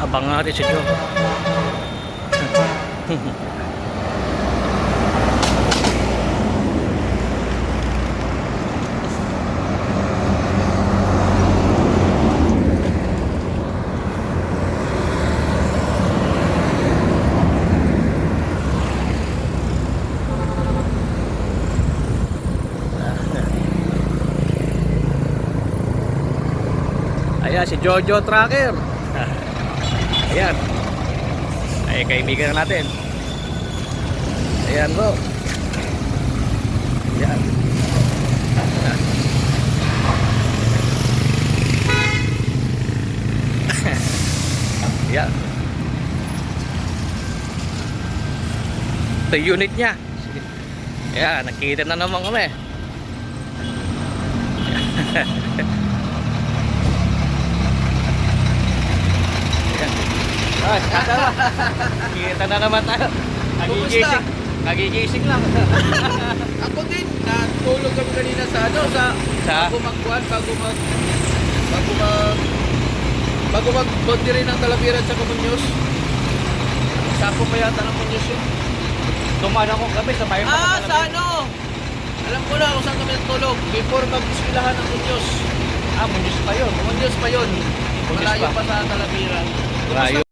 Abangan natin si Joe. Ayan, si Jojo Tracker. Ayan. Ay, kaibigan na natin. Ayan bro. Ayan. Ayan. Ito yung unit niya. Ayan, nakita na naman kami. Ayan. Na. Kita na naman tayo. Nagigising. Nagigising lang. Ako din, natulog kami kanina sa ano, sa, Sa? bago magkuhan, bago mag, bago mag, bago mag rin ng Talabiran sa Kamunyos. Sapo pa yata ng Munyos yun. Dumaan ako gabi sa bayan Ah, sa ano? Alam ko na kung saan kami natulog. Before mag-ispilahan ng Munyos. Ah, munis pa yun. Munyos pa yun. Munyos Malayo pa. pa sa Talabiran. Layo.